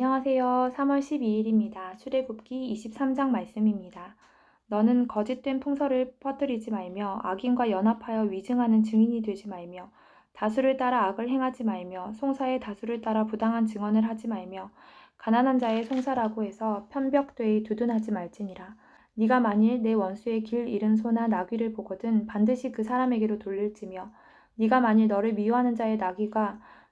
안녕하세요. 3월 12일입니다. 출애굽기 23장 말씀입니다. 너는 거짓된 풍설을 퍼뜨리지 말며 악인과 연합하여 위증하는 증인이 되지 말며 다수를 따라 악을 행하지 말며 송사의 다수를 따라 부당한 증언을 하지 말며 가난한 자의 송사라고 해서 편벽되이 두둔하지 말지니라. 네가 만일 내 원수의 길 잃은 소나 나귀를 보거든 반드시 그 사람에게로 돌릴지며 네가 만일 너를 미워하는 자의 나귀가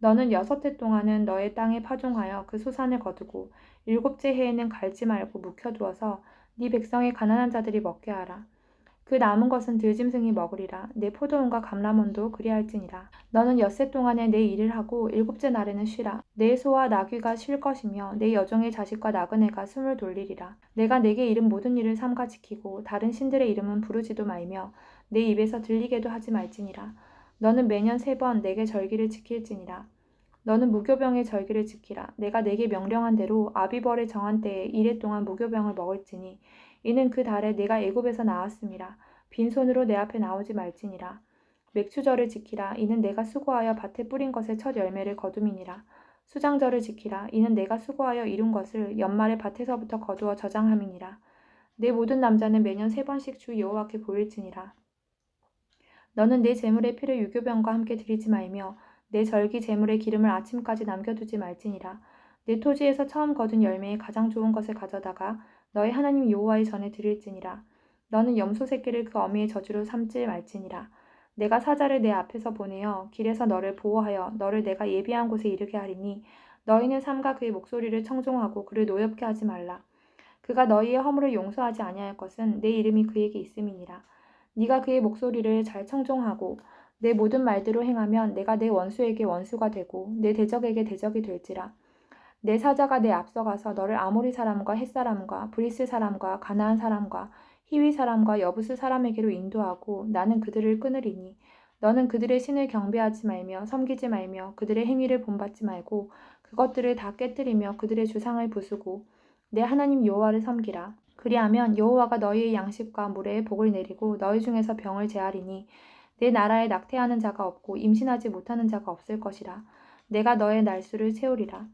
너는 여섯 해 동안은 너의 땅에 파종하여 그 소산을 거두고 일곱째 해에는 갈지 말고 묵혀두어서 네 백성의 가난한 자들이 먹게 하라. 그 남은 것은 들짐승이 먹으리라. 내 포도원과 감람원도 그리할지니라. 너는 엿새 동안에 내 일을 하고 일곱째 날에는 쉬라. 내 소와 나귀가 쉴 것이며 내 여종의 자식과 나그네가 숨을 돌리리라. 내가 내게 이른 모든 일을 삼가 지키고 다른 신들의 이름은 부르지도 말며 내 입에서 들리게도 하지 말지니라. 너는 매년 세 번 내게 절기를 지킬지니라. 너는 무교병의 절기를 지키라. 내가 내게 명령한 대로 아비벌의 정한 때에 이래 동안 무교병을 먹을지니 이는 그 달에 내가 애굽에서 나왔음이라. 빈손으로 내 앞에 나오지 말지니라. 맥추절을 지키라. 이는 내가 수고하여 밭에 뿌린 것의 첫 열매를 거둠이니라. 수장절을 지키라. 이는 내가 수고하여 이룬 것을 연말에 밭에서부터 거두어 저장함이니라. 내 모든 남자는 매년 세 번씩 주 여호와께 보일지니라. 너는 내 재물의 피를 유교병과 함께 드리지 말며 내 절기 재물의 기름을 아침까지 남겨두지 말지니라. 내 토지에서 처음 거둔 열매의 가장 좋은 것을 가져다가 너의 하나님 여호와의 전에 드릴지니라. 너는 염소 새끼를 그 어미의 저주로 삼지 말지니라. 내가 사자를 내 앞에서 보내어 길에서 너를 보호하여 너를 내가 예비한 곳에 이르게 하리니 너희는 삼가 그의 목소리를 청종하고 그를 노엽게 하지 말라. 그가 너희의 허물을 용서하지 아니할 것은 내 이름이 그에게 있음이니라. 네가 그의 목소리를 잘 청종하고 내 모든 말대로 행하면 내가 내 원수에게 원수가 되고 내 대적에게 대적이 될지라. 내 사자가 내 앞서가서 너를 아모리 사람과 햇 사람과 브리스 사람과 가나안 사람과 히위 사람과 여부스 사람에게로 인도하고 나는 그들을 끊으리니 너는 그들의 신을 경배하지 말며 섬기지 말며 그들의 행위를 본받지 말고 그것들을 다 깨뜨리며 그들의 주상을 부수고 내 하나님 여호와를 섬기라. 그리하면 여호와가 너희의 양식과 물에 복을 내리고 너희 중에서 병을 제하리니 내 나라에 낙태하는 자가 없고 임신하지 못하는 자가 없을 것이라. 내가 너의 날수를 채우리라.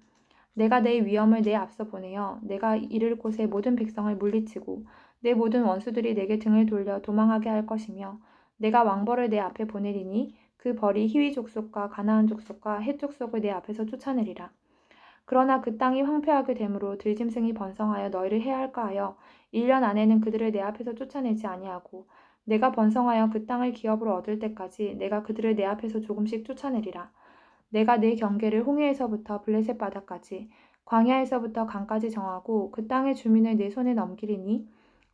내가 내 위엄을 내 앞서 보내어 내가 이를 곳에 모든 백성을 물리치고 내 모든 원수들이 내게 등을 돌려 도망하게 할 것이며 내가 왕벌을 내 앞에 보내리니 그 벌이 희위 족속과 가나안 족속과 헷 족속을 내 앞에서 쫓아내리라. 그러나 그 땅이 황폐하게 되므로 들짐승이 번성하여 너희를 해할까 하여 1년 안에는 그들을 내 앞에서 쫓아내지 아니하고 내가 번성하여 그 땅을 기업으로 얻을 때까지 내가 그들을 내 앞에서 조금씩 쫓아내리라. 내가 내 경계를 홍해에서부터 블레셋 바다까지 광야에서부터 강까지 정하고 그 땅의 주민을 내 손에 넘기리니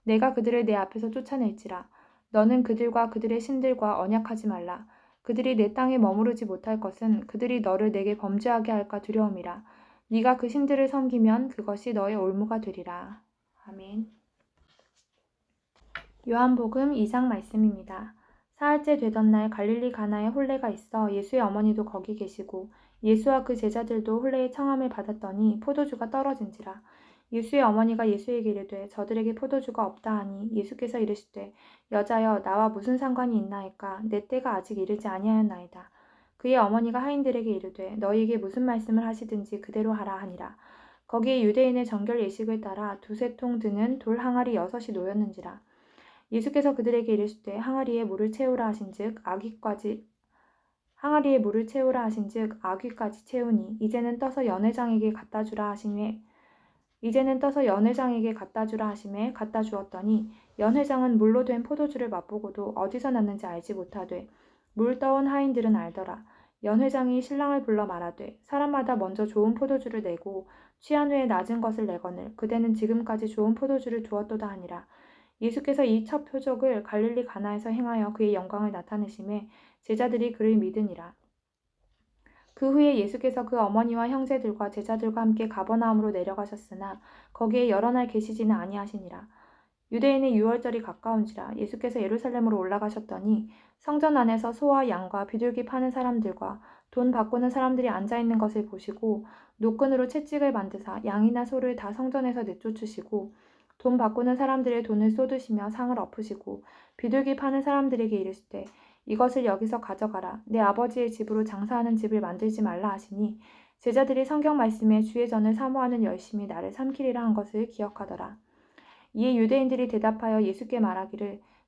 내가 그들을 내 앞에서 쫓아낼지라. 너는 그들과 그들의 신들과 언약하지 말라. 그들이 내 땅에 머무르지 못할 것은 그들이 너를 내게 범죄하게 할까 두려움이라. 네가 그 신들을 섬기면 그것이 너의 올무가 되리라. 아멘. 요한복음 2장 말씀입니다. 사흘째 되던 날 갈릴리 가나에 홀레가 있어 예수의 어머니도 거기 계시고 예수와 그 제자들도 홀레의 청함을 받았더니 포도주가 떨어진지라. 예수의 어머니가 예수에게 이르되 저들에게 포도주가 없다 하니 예수께서 이르시되 여자여 나와 무슨 상관이 있나이까 내 때가 아직 이르지 아니하였나이다. 그의 어머니가 하인들에게 이르되 너희에게 무슨 말씀을 하시든지 그대로 하라 하니라. 거기에 유대인의 정결 예식을 따라 두세 통 드는 돌 항아리 여섯이 놓였는지라. 예수께서 그들에게 이르시되 항아리에 물을 채우라 하신즉 아귀까지 항아리에 물을 채우라 하신즉 아귀까지 채우니 이제는 떠서 연회장에게 갖다 주라 하시매 이제는 떠서 연회장에게 갖다 주라 하심에 갖다 주었더니 연회장은 물로 된 포도주를 맛보고도 어디서 났는지 알지 못하되 물 떠온 하인들은 알더라. 연 회장이 신랑을 불러 말하되 사람마다 먼저 좋은 포도주를 내고 취한 후에 낮은 것을 내거늘 그대는 지금까지 좋은 포도주를 두었도다 하니라. 예수께서 이 첫 표적을 갈릴리 가나에서 행하여 그의 영광을 나타내심에 제자들이 그를 믿으니라. 그 후에 예수께서 그 어머니와 형제들과 제자들과 함께 가버나움으로 내려가셨으나 거기에 여러 날 계시지는 아니하시니라. 유대인의 유월절이 가까운지라 예수께서 예루살렘으로 올라가셨더니 성전 안에서 소와 양과 비둘기 파는 사람들과 돈 바꾸는 사람들이 앉아 있는 것을 보시고 노끈으로 채찍을 만드사 양이나 소를 다 성전에서 내쫓으시고 돈 바꾸는 사람들의 돈을 쏟으시며 상을 엎으시고 비둘기 파는 사람들에게 이르시되 이것을 여기서 가져가라 내 아버지의 집으로 장사하는 집을 만들지 말라 하시니 제자들이 성경 말씀에 주의 전을 사모하는 열심히 나를 삼키리라 한 것을 기억하더라. 이에 유대인들이 대답하여 예수께 말하기를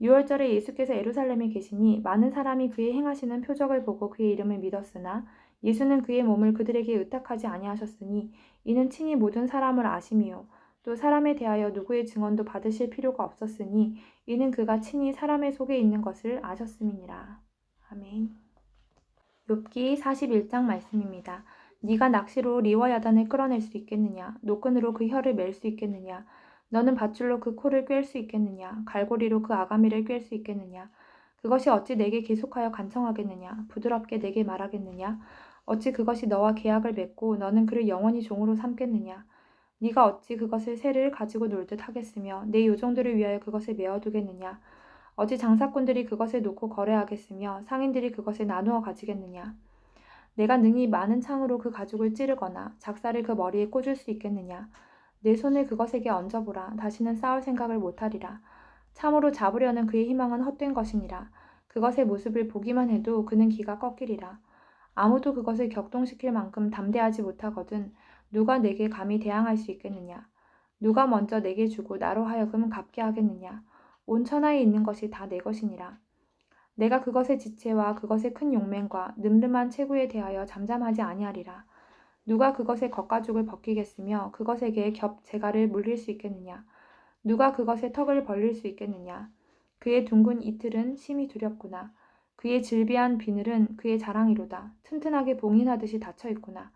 6월절에 예수께서 예루살렘에 계시니 많은 사람이 그의 행하시는 표적을 보고 그의 이름을 믿었으나 예수는 그의 몸을 그들에게 의탁하지 아니하셨으니 이는 친히 모든 사람을 아심이요 또 사람에 대하여 누구의 증언도 받으실 필요가 없었으니 이는 그가 친히 사람의 속에 있는 것을 아셨음이니라. 아멘. 욥기 41장 말씀입니다. 네가 낚시로 리와 야단을 끌어낼 수 있겠느냐? 노끈으로 그 혀를 맬 수 있겠느냐? 너는 밧줄로 그 코를 꿰 수 있겠느냐? 갈고리로 그 아가미를 꿰 수 있겠느냐? 그것이 어찌 내게 계속하여 간청하겠느냐? 부드럽게 내게 말하겠느냐? 어찌 그것이 너와 계약을 맺고 너는 그를 영원히 종으로 삼겠느냐? 네가 어찌 그것을 새를 가지고 놀듯 하겠으며 내 요정들을 위하여 그것을 메어두겠느냐? 어찌 장사꾼들이 그것을 놓고 거래하겠으며 상인들이 그것을 나누어 가지겠느냐? 내가 능히 많은 창으로 그 가죽을 찌르거나 작사를 그 머리에 꽂을 수 있겠느냐? 내 손을 그것에게 얹어보라. 다시는 싸울 생각을 못하리라. 참으로 잡으려는 그의 희망은 헛된 것이니라. 그것의 모습을 보기만 해도 그는 기가 꺾이리라. 아무도 그것을 격동시킬 만큼 담대하지 못하거든 누가 내게 감히 대항할 수 있겠느냐? 누가 먼저 내게 주고 나로 하여금 갚게 하겠느냐? 온 천하에 있는 것이 다 내 것이니라. 내가 그것의 지체와 그것의 큰 용맹과 늠름한 체구에 대하여 잠잠하지 아니하리라. 누가 그것의 겉가죽을 벗기겠으며 그것에게 겹 재갈을 물릴 수 있겠느냐? 누가 그것의 턱을 벌릴 수 있겠느냐? 그의 둥근 이틀은 심히 두렵구나. 그의 질비한 비늘은 그의 자랑이로다. 튼튼하게 봉인하듯이 닫혀 있구나.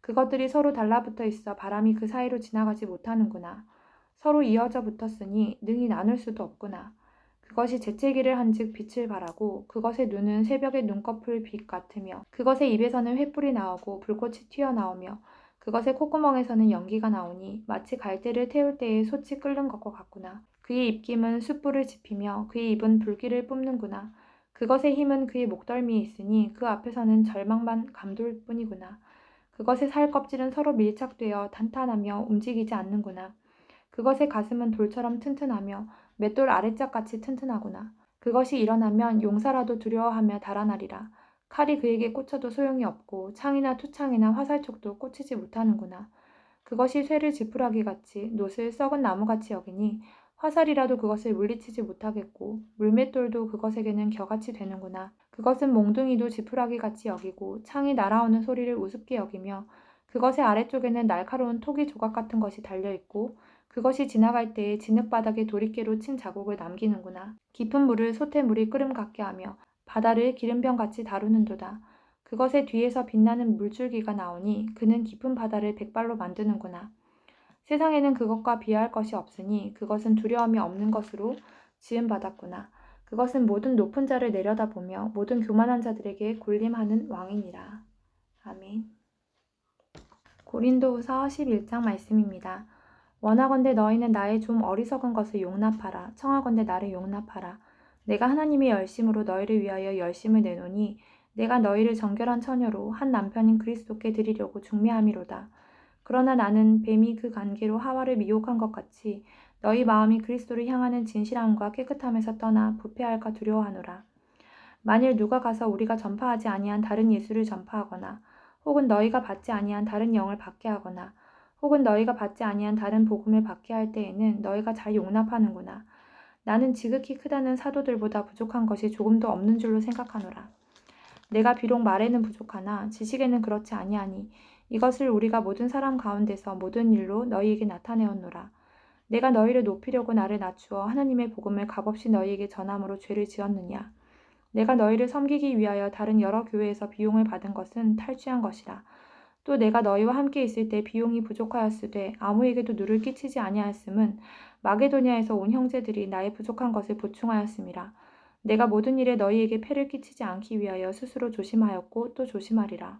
그것들이 서로 달라붙어 있어 바람이 그 사이로 지나가지 못하는구나. 서로 이어져 붙었으니 능히 나눌 수도 없구나. 그것이 재채기를 한즉 빛을 발하고 그것의 눈은 새벽의 눈꺼풀 빛 같으며 그것의 입에서는 횃불이 나오고 불꽃이 튀어나오며 그것의 콧구멍에서는 연기가 나오니 마치 갈대를 태울 때에 솥이 끓는 것과 같구나. 그의 입김은 숯불을 지피며 그의 입은 불길을 뿜는구나. 그것의 힘은 그의 목덜미에 있으니 그 앞에서는 절망만 감돌 뿐이구나. 그것의 살 껍질은 서로 밀착되어 탄탄하며 움직이지 않는구나. 그것의 가슴은 돌처럼 튼튼하며 맷돌 아래짝같이 튼튼하구나. 그것이 일어나면 용사라도 두려워하며 달아나리라. 칼이 그에게 꽂혀도 소용이 없고 창이나 투창이나 화살촉도 꽂히지 못하는구나. 그것이 쇠를 지푸라기 같이 노을 썩은 나무같이 여기니 화살이라도 그것을 물리치지 못하겠고 물맷돌도 그것에게는 겨같이 되는구나. 그것은 몽둥이도 지푸라기 같이 여기고 창이 날아오는 소리를 우습게 여기며 그것의 아래쪽에는 날카로운 토기 조각 같은 것이 달려 있고 그것이 지나갈 때에 진흙바닥에 도리깨로 친 자국을 남기는구나. 깊은 물을 솥에 물이 끓음 같게 하며 바다를 기름병같이 다루는도다. 그것의 뒤에서 빛나는 물줄기가 나오니 그는 깊은 바다를 백발로 만드는구나. 세상에는 그것과 비할 것이 없으니 그것은 두려움이 없는 것으로 지음받았구나. 그것은 모든 높은 자를 내려다보며 모든 교만한 자들에게 군림하는 왕이니라. 아멘. 고린도후서 11장 말씀입니다. 원하건대 너희는 나의 좀 어리석은 것을 용납하라. 청하건대 나를 용납하라. 내가 하나님의 열심으로 너희를 위하여 열심을 내노니 내가 너희를 정결한 처녀로 한 남편인 그리스도께 드리려고 중매함이로다. 그러나 나는 뱀이 그 관계로 하와를 미혹한 것 같이 너희 마음이 그리스도를 향하는 진실함과 깨끗함에서 떠나 부패할까 두려워하노라. 만일 누가 가서 우리가 전파하지 아니한 다른 예수를 전파하거나 혹은 너희가 받지 아니한 다른 영을 받게 하거나 혹은 너희가 받지 아니한 다른 복음을 받게 할 때에는 너희가 잘 용납하는구나. 나는 지극히 크다는 사도들보다 부족한 것이 조금도 없는 줄로 생각하노라. 내가 비록 말에는 부족하나 지식에는 그렇지 아니하니 이것을 우리가 모든 사람 가운데서 모든 일로 너희에게 나타내었노라. 내가 너희를 높이려고 나를 낮추어 하나님의 복음을 값없이 너희에게 전함으로 죄를 지었느냐. 내가 너희를 섬기기 위하여 다른 여러 교회에서 비용을 받은 것은 탈취한 것이라. 또 내가 너희와 함께 있을 때 비용이 부족하였으되 아무에게도 누를 끼치지 아니하였음은 마게도니아에서 온 형제들이 나의 부족한 것을 보충하였음이라. 내가 모든 일에 너희에게 폐를 끼치지 않기 위하여 스스로 조심하였고 또 조심하리라.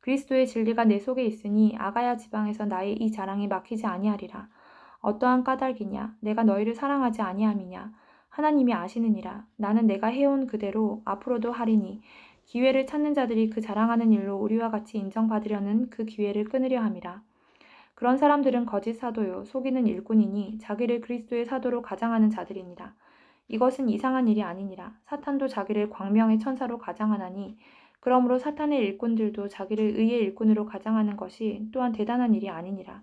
그리스도의 진리가 내 속에 있으니 아가야 지방에서 나의 이 자랑이 막히지 아니하리라. 어떠한 까닭이냐? 내가 너희를 사랑하지 아니함이냐? 하나님이 아시느니라. 나는 내가 해온 그대로 앞으로도 하리니 기회를 찾는 자들이 그 자랑하는 일로 우리와 같이 인정받으려는 그 기회를 끊으려 함이라. 그런 사람들은 거짓 사도요 속이는 일꾼이니 자기를 그리스도의 사도로 가장하는 자들이니라. 이것은 이상한 일이 아니니라. 사탄도 자기를 광명의 천사로 가장하나니 그러므로 사탄의 일꾼들도 자기를 의의 일꾼으로 가장하는 것이 또한 대단한 일이 아니니라.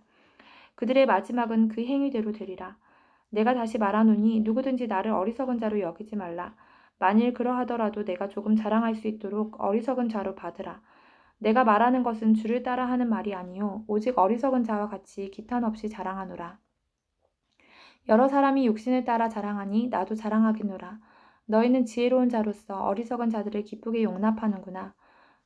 그들의 마지막은 그 행위대로 되리라. 내가 다시 말하노니 누구든지 나를 어리석은 자로 여기지 말라. 만일 그러하더라도 내가 조금 자랑할 수 있도록 어리석은 자로 받으라. 내가 말하는 것은 주를 따라 하는 말이 아니요 오직 어리석은 자와 같이 기탄 없이 자랑하노라. 여러 사람이 육신을 따라 자랑하니 나도 자랑하겠노라. 너희는 지혜로운 자로서 어리석은 자들을 기쁘게 용납하는구나.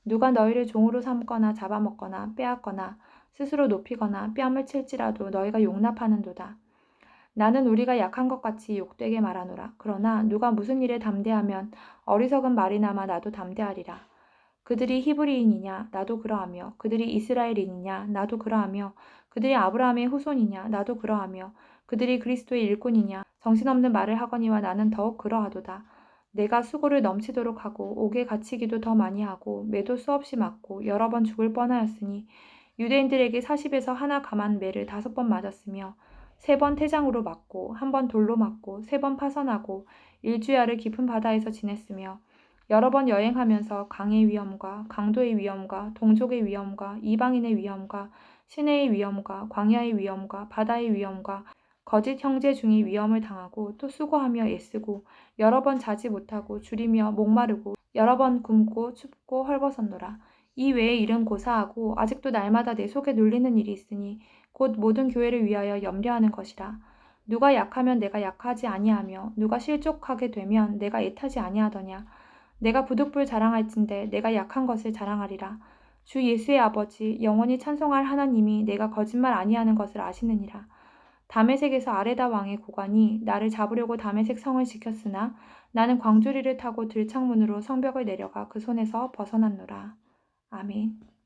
누가 너희를 종으로 삼거나 잡아먹거나 빼앗거나 스스로 높이거나 뺨을 칠지라도 너희가 용납하는도다. 나는 우리가 약한 것 같이 욕되게 말하노라. 그러나 누가 무슨 일에 담대하면 어리석은 말이나마 나도 담대하리라. 그들이 히브리인이냐? 나도 그러하며. 그들이 이스라엘인이냐? 나도 그러하며. 그들이 아브라함의 후손이냐? 나도 그러하며. 그들이 그리스도의 일꾼이냐? 정신없는 말을 하거니와 나는 더욱 그러하도다. 내가 수고를 넘치도록 하고 옥에 갇히기도 더 많이 하고 매도 수없이 맞고 여러 번 죽을 뻔하였으니 유대인들에게 40에서 하나 감한 매를 다섯 번 맞았으며 세 번 태장으로 맞고 한 번 돌로 맞고 세 번 파선하고 일주야를 깊은 바다에서 지냈으며 여러 번 여행하면서 강의 위험과 강도의 위험과 동족의 위험과 이방인의 위험과 시내의 위험과 광야의 위험과 바다의 위험과 거짓 형제 중의 위험을 당하고 또 수고하며 애쓰고 여러 번 자지 못하고 줄이며 목마르고 여러 번 굶고 춥고 헐벗었노라. 이 외에 일은 고사하고 아직도 날마다 내 속에 눌리는 일이 있으니 곧 모든 교회를 위하여 염려하는 것이라. 누가 약하면 내가 약하지 아니하며 누가 실족하게 되면 내가 애타지 아니하더냐. 내가 부득불 자랑할진대 내가 약한 것을 자랑하리라. 주 예수의 아버지 영원히 찬송할 하나님이 내가 거짓말 아니하는 것을 아시느니라. 다메색에서 아레다 왕의 고관이 나를 잡으려고 다메색 성을 지켰으나 나는 광주리를 타고 들창문으로 성벽을 내려가 그 손에서 벗어났노라. 아멘.